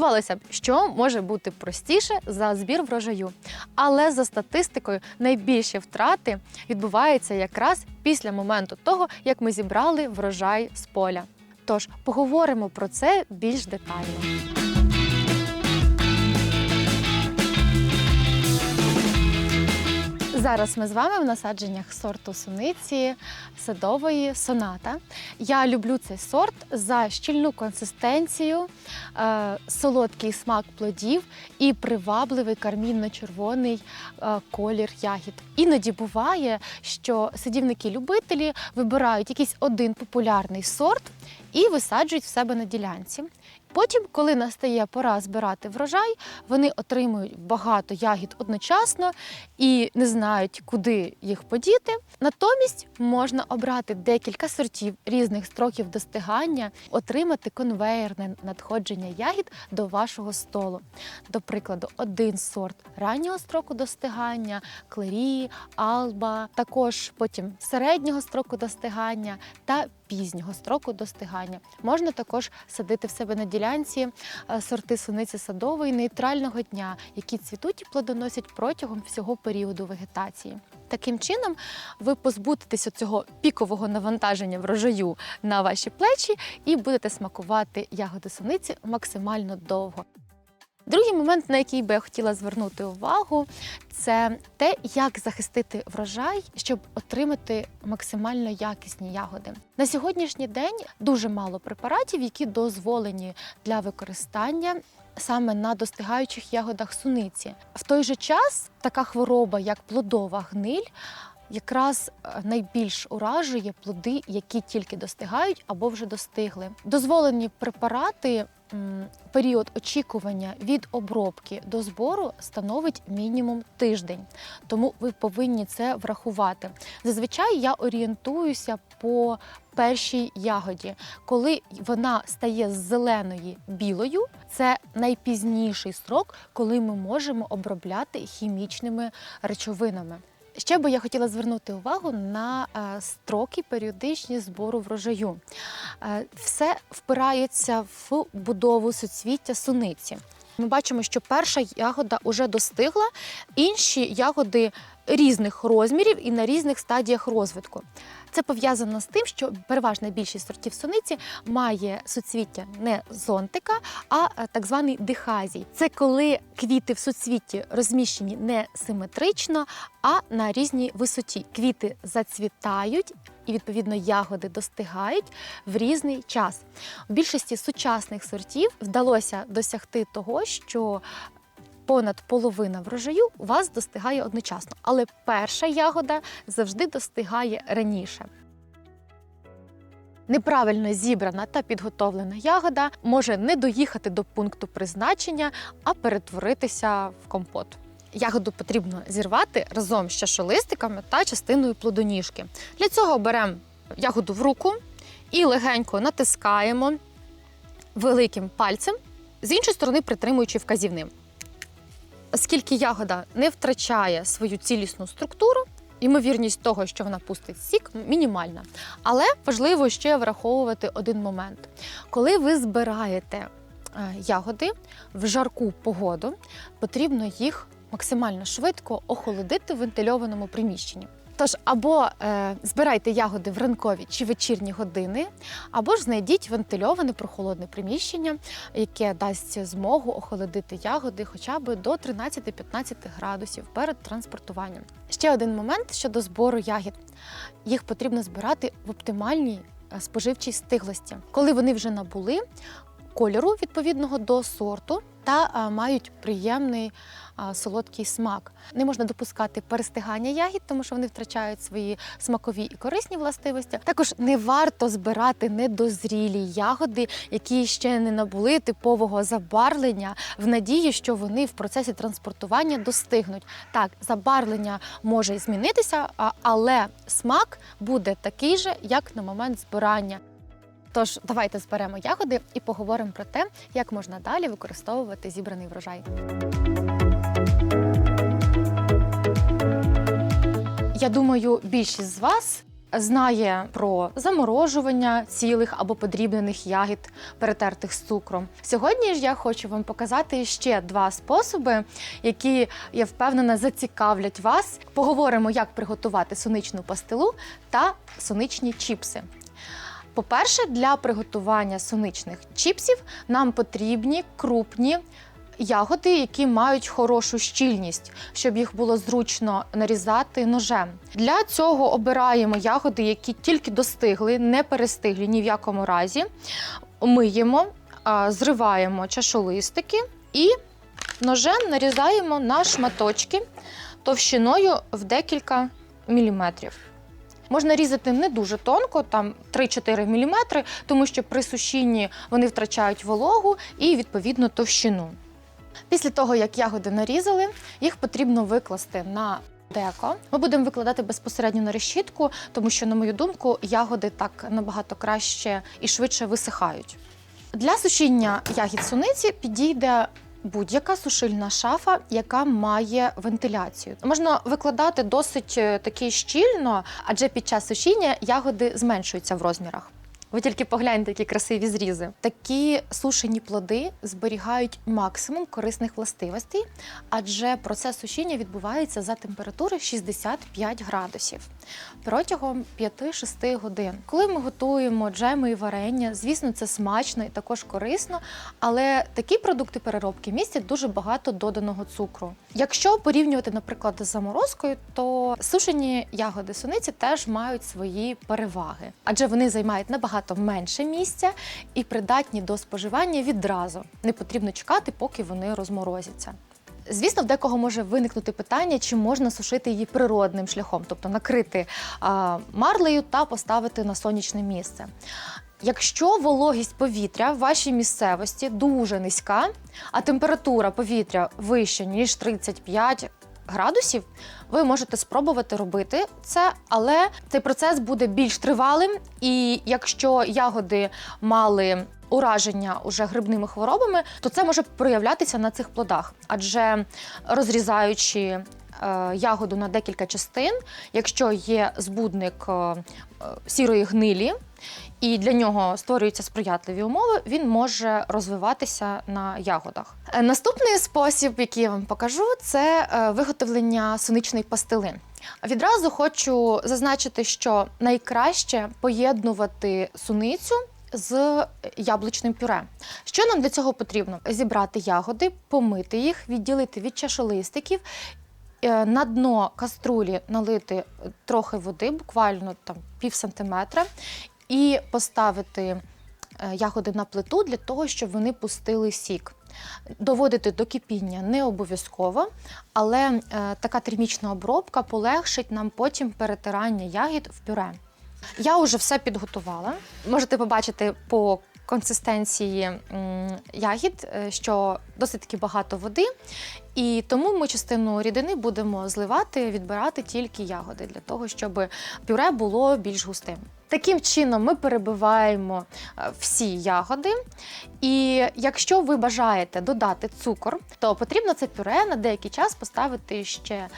Здавалося б, що може бути простіше за збір врожаю. Але за статистикою найбільші втрати відбуваються якраз після моменту того, як ми зібрали врожай з поля. Тож поговоримо про це більш детально. Зараз ми з вами в насадженнях сорту суниці садової соната. Я люблю цей сорт за щільну консистенцію, е, солодкий смак плодів і привабливий кармінно-червоний е, колір ягід. Іноді буває, що садівники-любителі вибирають якийсь один популярний сорт і висаджують в себе на ділянці. Потім, коли настає пора збирати врожай, вони отримують багато ягід одночасно і не знають, куди їх подіти. Натомість можна обрати декілька сортів різних строків достигання, отримати конвеєрне надходження ягід до вашого столу. До прикладу, один сорт раннього строку достигання, клері, алба, також потім середнього строку достигання та пізнього строку достигання. Можна також садити в себе на ділянці е, сорти суниці садової нейтрального дня, які цвітуть і плодоносять протягом всього періоду вегетації. Таким чином, ви позбудетеся цього пікового навантаження врожаю на ваші плечі і будете смакувати ягоди суниці максимально довго. Другий момент, на який би я хотіла звернути увагу, це те, як захистити врожай, щоб отримати максимально якісні ягоди. На сьогоднішній день дуже мало препаратів, які дозволені для використання. Саме на достигаючих ягодах суниці. В той же час така хвороба, як плодова гниль, якраз е, найбільш уражує плоди, які тільки достигають або вже достигли. Дозволені препарати. Період очікування від обробки до збору становить мінімум тиждень, тому ви повинні це врахувати. Зазвичай я орієнтуюся по першій ягоді, коли вона стає з зеленої білою. Це найпізніший срок, коли ми можемо обробляти хімічними речовинами. Ще би я хотіла звернути увагу на е, строки періодичні збору врожаю. Е, Все впирається в будову суцвіття суниці. Ми бачимо, що перша ягода вже достигла, інші ягоди різних розмірів і на різних стадіях розвитку. Це пов'язано з тим, що переважна більшість сортів суниці має суцвіття не зонтика, а е, так званий дихазій. Це коли квіти в суцвітті розміщені не симетрично, а на різній висоті. Квіти зацвітають. І відповідно ягоди достигають в різний час. У більшості сучасних сортів вдалося досягти того, що понад половина врожаю вас достигає одночасно, але перша ягода завжди достигає раніше. Неправильно зібрана та підготовлена ягода може не доїхати до пункту призначення, а перетворитися в компот. Ягоду потрібно зірвати разом з чашолистиками та частиною плодоніжки. Для цього беремо ягоду в руку і легенько натискаємо великим пальцем, з іншої сторони притримуючи вказівним. Оскільки ягода не втрачає свою цілісну структуру, ймовірність того, що вона пустить сік, мінімальна. Але важливо ще враховувати один момент. Коли ви збираєте е, ягоди в жарку погоду, потрібно їх максимально швидко охолодити в вентильованому приміщенні. Тож або е, збирайте ягоди в ранкові чи вечірні години, або ж знайдіть вентильоване прохолодне приміщення, яке дасть змогу охолодити ягоди хоча б до 13-15 градусів перед транспортуванням. Ще один момент щодо збору ягід. Їх потрібно збирати в оптимальній е, споживчій стиглості, коли вони вже набули кольору відповідного до сорту та мають приємний солодкий смак. Не можна допускати перестигання ягід, тому що вони втрачають свої смакові і корисні властивості. Також не варто збирати недозрілі ягоди, які ще не набули типового забарвлення, в надії, що вони в процесі транспортування достигнуть. Так, забарвлення може змінитися, але смак буде такий же, як на момент збирання. Тож давайте зберемо ягоди і поговоримо про те, як можна далі використовувати зібраний врожай. Я думаю, більшість з вас знає про заморожування цілих або подрібнених ягід, перетертих з цукром. Сьогодні ж я хочу вам показати ще два способи, які я впевнена зацікавлять вас. Поговоримо, як приготувати соничну пастилу та соничні чіпси. По-перше, для приготування соничних чіпсів нам потрібні крупні ягоди, які мають хорошу щільність, щоб їх було зручно нарізати ножем. Для цього обираємо ягоди, які тільки достигли, не перестиглі ні в якому разі. Миємо, зриваємо чашолистики і ножем нарізаємо на шматочки товщиною в декілька міліметрів. Можна різати не дуже тонко, там 3-4 мм, тому що при сушінні вони втрачають вологу і відповідно товщину. Після того, як ягоди нарізали, їх потрібно викласти на деко. Ми будемо викладати безпосередньо на решітку, тому що, на мою думку, ягоди так набагато краще і швидше висихають. Для сушіння ягід суниці підійде будь-яка сушильна шафа, яка має вентиляцію. Можна викладати досить е, таки щільно, адже під час сушіння ягоди зменшуються в розмірах. Ви тільки погляньте, які красиві зрізи. Такі сушені плоди зберігають максимум корисних властивостей, адже процес сушіння відбувається за температури 65 градусів протягом 5-6 годин. Коли ми готуємо джеми і варення, звісно, це смачно і також корисно, але такі продукти переробки містять дуже багато доданого цукру. Якщо порівнювати, наприклад, з заморозкою, то сушені ягоди суниці теж мають свої переваги, адже вони займають набагато менше місця і придатні до споживання відразу. Не потрібно чекати, поки вони розморозяться. Звісно, в декого може виникнути питання, чи можна сушити її природним шляхом, тобто накрити марлею та поставити на сонячне місце. Якщо вологість повітря в вашій місцевості дуже низька, а температура повітря вища ніж 35 градусів, ви можете спробувати робити це, але цей процес буде більш тривалим. І якщо ягоди мали ураження уже грибними хворобами, то це може проявлятися на цих плодах, адже розрізаючи ягоду на декілька частин, якщо є збудник е, е, сірої гнилі, і для нього створюються сприятливі умови, він може розвиватися на ягодах. Е, Наступний спосіб, який я вам покажу, це е, виготовлення соничної пастили. Відразу хочу зазначити, що найкраще поєднувати суницю з яблучним пюре. Що нам для цього потрібно? Зібрати ягоди, помити їх, відділити від чашолистиків. Е, На дно каструлі налити трохи води, буквально там пів сантиметра, і поставити е, ягоди на плиту для того, щоб вони пустили сік. Доводити до кипіння не обов'язково, але е, така термічна обробка полегшить нам потім перетирання ягід в пюре. Я вже все підготувала. Можете побачити по консистенції ягід, е, що досить таки багато води, і тому ми частину рідини будемо зливати, відбирати тільки ягоди для того, щоб пюре було більш густим. Таким чином ми перебиваємо е, всі ягоди. І якщо ви бажаєте додати цукор, то потрібно це пюре на деякий час поставити ще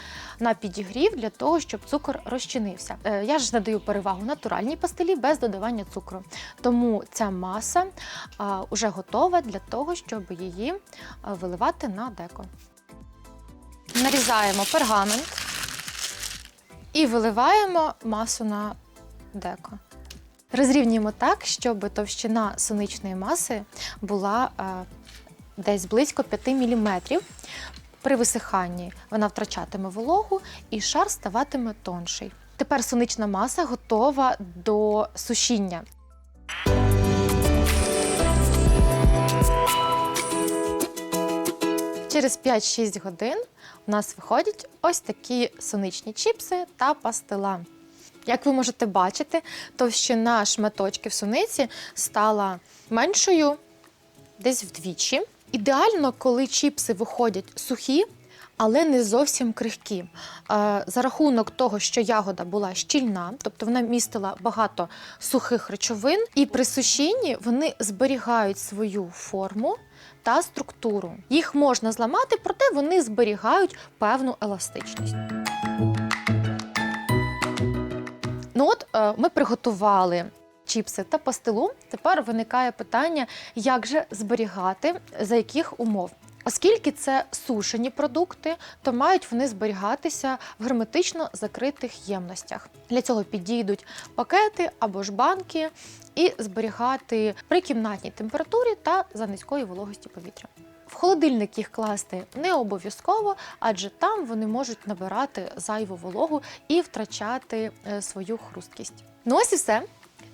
на підігрів для того, щоб цукор розчинився. Е, Я ж надаю перевагу натуральній пастилі без додавання цукру. Тому ця маса а, уже готова для того, щоб її виливати на деко. Нарізаємо пергамент. і виливаємо масу на деко. Розрівнюємо так, щоб товщина суничної маси була е, десь близько 5 мм. При висиханні вона втрачатиме вологу і шар ставатиме тонший. Тепер сунична маса готова до сушіння. Через 5-6 годин у нас виходять ось такі суничні чіпси та пастила. Як ви можете бачити, товщина шматочків суниці стала меншою десь вдвічі. Ідеально, коли чіпси виходять сухі, але не зовсім крихкі. Е, За рахунок того, що ягода була щільна, тобто вона містила багато сухих речовин, і при сушінні вони зберігають свою форму та структуру. Їх можна зламати, проте вони зберігають певну еластичність. Ми приготували чіпси та пастилу. Тепер виникає питання, як же зберігати, за яких умов. Оскільки це сушені продукти, то мають вони зберігатися в герметично закритих ємностях. Для цього підійдуть пакети або ж банки і зберігати при кімнатній температурі та за низької вологості повітря. В холодильник їх класти не обов'язково, адже там вони можуть набирати зайву вологу і втрачати е, свою хрусткість. Ну ось і все.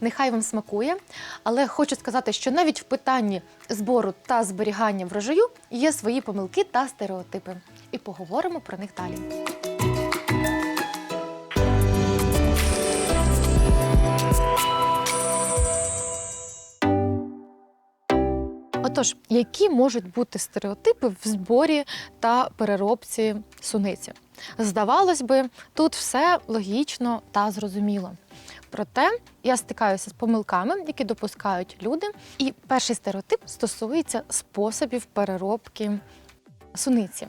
Нехай вам смакує, але хочу сказати, що навіть в питанні збору та зберігання врожаю є свої помилки та стереотипи. І поговоримо про них далі. Отож, які можуть бути стереотипи в зборі та переробці суниці? Здавалось би, тут все логічно та зрозуміло. Проте я стикаюся з помилками, які допускають люди. І перший стереотип стосується способів переробки суниці.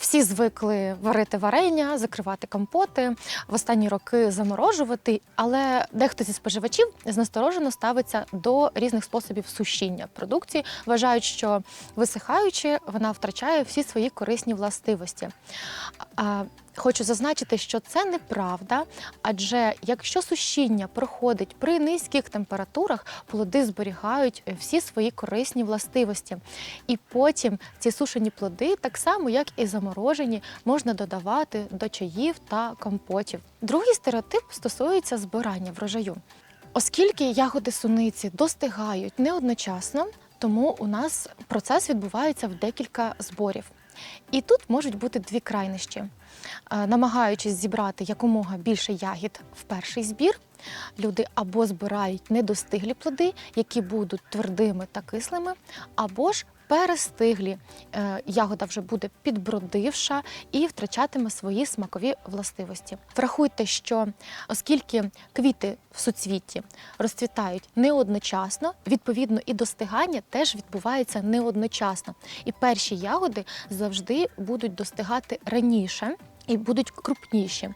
Всі звикли варити варення, закривати компоти, в останні роки заморожувати, але дехто зі споживачів знасторожено ставиться до різних способів сушіння продукції, вважають, що висихаючи, вона втрачає всі свої корисні властивості. Хочу зазначити, що це неправда, адже якщо сушіння проходить при низьких температурах, плоди зберігають всі свої корисні властивості. І потім ці сушені плоди, так само як і заморожені, можна додавати до чаїв та компотів. Другий стереотип стосується збирання врожаю. Оскільки ягоди суниці достигають не одночасно, тому у нас процес відбувається в декілька зборів. І тут можуть бути дві крайнощі. Е, Намагаючись зібрати якомога більше ягід в перший збір, люди або збирають недостиглі плоди, які будуть твердими та кислими, або ж перестиглі. Е, Ягода вже буде підбродивша і втрачатиме свої смакові властивості. Врахуйте, що оскільки квіти в суцвітті розцвітають не одночасно, відповідно і достигання теж відбувається не одночасно. І перші ягоди завжди будуть достигати раніше і будуть крупніші.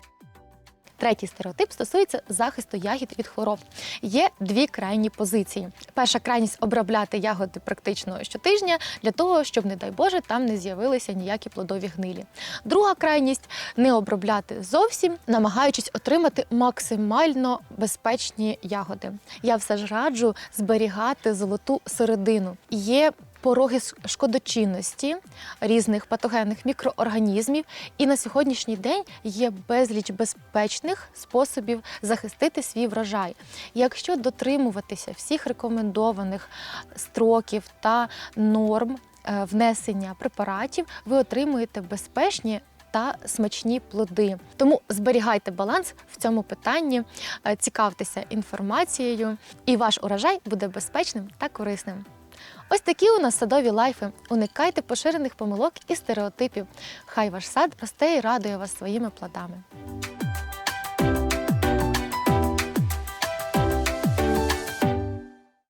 Третій стереотип стосується захисту ягід від хвороб. Є дві крайні позиції. Перша крайність обробляти ягоди практично щотижня для того, щоб, не дай Боже, там не з'явилися ніякі плодові гнилі. Друга крайність не обробляти зовсім, намагаючись отримати максимально безпечні ягоди. Я все ж раджу зберігати золоту середину. Є пороги шкодочинності різних патогенних мікроорганізмів, і на сьогоднішній день є безліч безпечних способів захистити свій врожай. Якщо дотримуватися всіх рекомендованих строків та норм е, внесення препаратів, ви отримуєте безпечні. Та смачні плоди. Тому зберігайте баланс в цьому питанні, е, цікавтеся інформацією, і ваш урожай буде безпечним та корисним. Ось такі у нас садові лайфи. Уникайте поширених помилок і стереотипів. Хай ваш сад росте і радує вас своїми плодами.